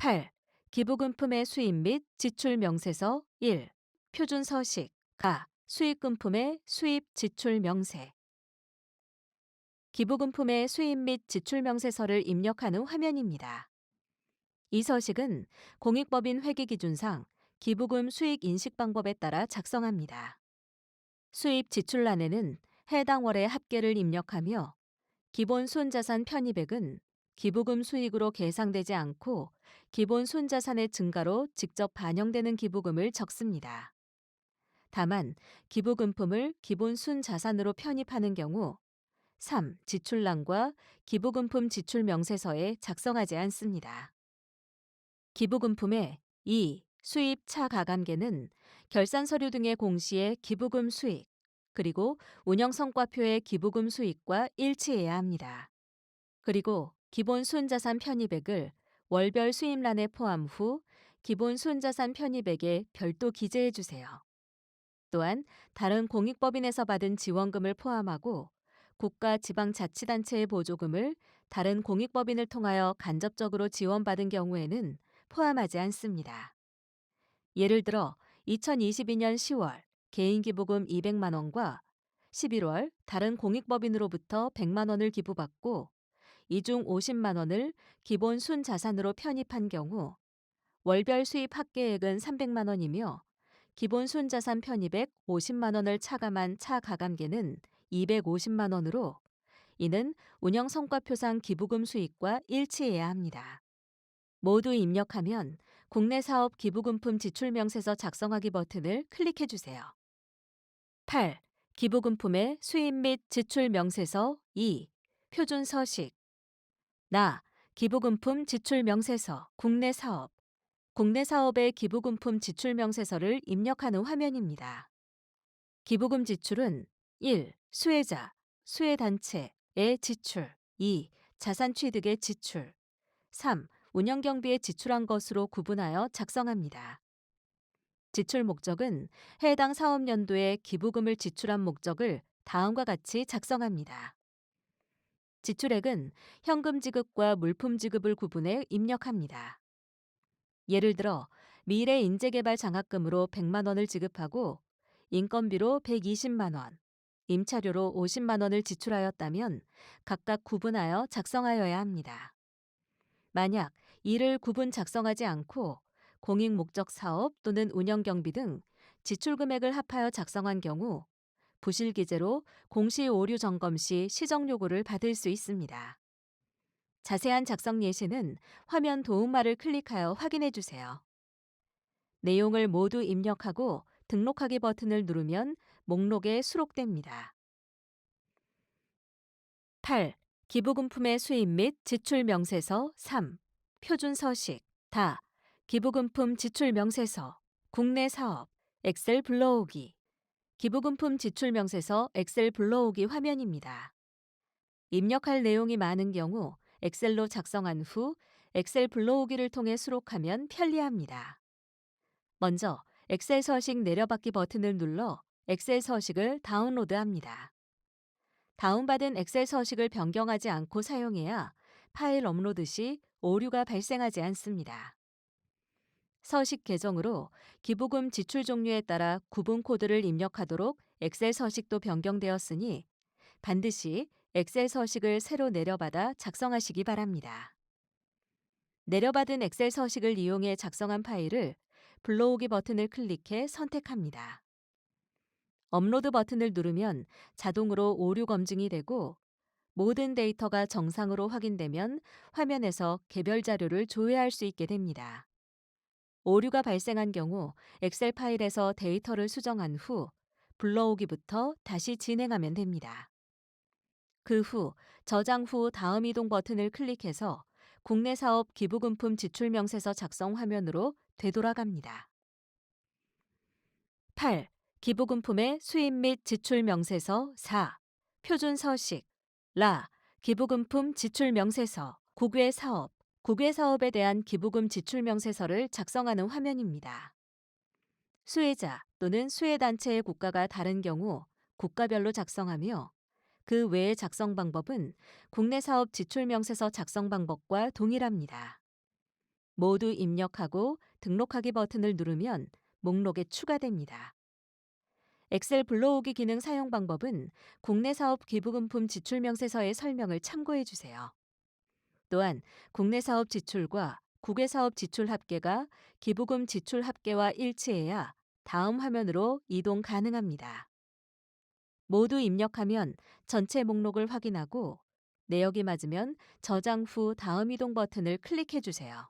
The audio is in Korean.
8. 기부금품의 수입 및 지출 명세서 1. 표준 서식 가 수익금품의 수입 지출 명세 기부금품의 수입 및 지출 명세서를 입력하는 화면입니다. 이 서식은 공익법인 회계 기준상 기부금 수익 인식 방법에 따라 작성합니다. 수입 지출란에는 해당 월의 합계를 입력하며 기본 순자산 편입액은 기부금 수익으로 계상되지 않고 기본 순자산의 증가로 직접 반영되는 기부금을 적습니다. 다만 기부금품을 기본 순자산으로 편입하는 경우 3. 지출란과 기부금품 지출 명세서에 작성하지 않습니다. 기부금품의 2. 수입 차 가감계는 결산 서류 등의 공시의 기부금 수익 그리고 운영 성과표의 기부금 수익과 일치해야 합니다. 그리고 기본 순자산 편입액을 월별 수입란에 포함 후 기본 순자산 편입액에 별도 기재해 주세요. 또한 다른 공익법인에서 받은 지원금을 포함하고 국가 지방자치단체의 보조금을 다른 공익법인을 통하여 간접적으로 지원받은 경우에는 포함하지 않습니다. 예를 들어 2022년 10월 개인기부금 200만 원과 11월 다른 공익법인으로부터 100만 원을 기부받고 이중 50만 원을 기본 순 자산으로 편입한 경우 월별 수입 합계액은 300만 원이며 기본 순 자산 편입액 50만 원을 차감한 차 가감계는 250만 원으로 이는 운영 성과표상 기부금 수익과 일치해야 합니다. 모두 입력하면 국내 사업 기부금품 지출 명세서 작성하기 버튼을 클릭해 주세요. 8. 기부금품의 수입 및 지출 명세서 2. 표준 서식 나 기부금품 지출 명세서 국내 사업 국내 사업의 기부금품 지출 명세서를 입력하는 화면입니다. 기부금 지출은 1. 수혜자, 수혜단체의 지출 2. 자산 취득의 지출 3. 운영경비에 지출한 것으로 구분하여 작성합니다. 지출 목적은 해당 사업연도에 기부금을 지출한 목적을 다음과 같이 작성합니다. 지출액은 현금 지급과 물품 지급을 구분해 입력합니다. 예를 들어 미래 인재개발 장학금으로 100만 원을 지급하고 인건비로 120만 원, 임차료로 50만 원을 지출하였다면 각각 구분하여 작성하여야 합니다. 만약 이를 구분 작성하지 않고 공익 목적 사업 또는 운영 경비 등 지출 금액을 합하여 작성한 경우 부실 기재로 공시 오류 점검 시 시정 요구를 받을 수 있습니다. 자세한 작성 예시는 화면 도움말을 클릭하여 확인해 주세요. 내용을 모두 입력하고 등록하기 버튼을 누르면 목록에 수록됩니다. 8. 기부금품의 수입 및 지출 명세서 3. 표준 서식 다 기부금품 지출 명세서 국내 사업 엑셀 불러오기 기부금품 지출 명세서 엑셀 불러오기 화면입니다. 입력할 내용이 많은 경우 엑셀로 작성한 후 엑셀 불러오기를 통해 수록하면 편리합니다. 먼저 엑셀 서식 내려받기 버튼을 눌러 엑셀 서식을 다운로드합니다. 다운받은 엑셀 서식을 변경하지 않고 사용해야 파일 업로드 시 오류가 발생하지 않습니다. 서식 계정으로 기부금 지출 종류에 따라 구분 코드를 입력하도록 엑셀 서식도 변경되었으니 반드시 엑셀 서식을 새로 내려받아 작성하시기 바랍니다. 내려받은 엑셀 서식을 이용해 작성한 파일을 불러오기 버튼을 클릭해 선택합니다. 업로드 버튼을 누르면 자동으로 오류 검증이 되고 모든 데이터가 정상으로 확인되면 화면에서 개별 자료를 조회할 수 있게 됩니다. 오류가 발생한 경우 엑셀 파일에서 데이터를 수정한 후 불러오기부터 다시 진행하면 됩니다. 그 후 저장 후 다음 이동 버튼을 클릭해서 국내 사업 기부금품 지출 명세서 작성 화면으로 되돌아갑니다. 8. 기부금품의 수입 및 지출 명세서 4. 표준 서식 라 기부금품 지출 명세서 국외 사업 국외 사업에 대한 기부금 지출 명세서를 작성하는 화면입니다. 수혜자 또는 수혜단체의 국가가 다른 경우 국가별로 작성하며 그 외의 작성 방법은 국내 사업 지출 명세서 작성 방법과 동일합니다. 모두 입력하고 등록하기 버튼을 누르면 목록에 추가됩니다. 엑셀 불러오기 기능 사용 방법은 국내 사업 기부금품 지출 명세서의 설명을 참고해 주세요. 또한 국내 사업 지출과 국외 사업 지출 합계가 기부금 지출 합계와 일치해야 다음 화면으로 이동 가능합니다. 모두 입력하면 전체 목록을 확인하고 내역이 맞으면 저장 후 다음 이동 버튼을 클릭해 주세요.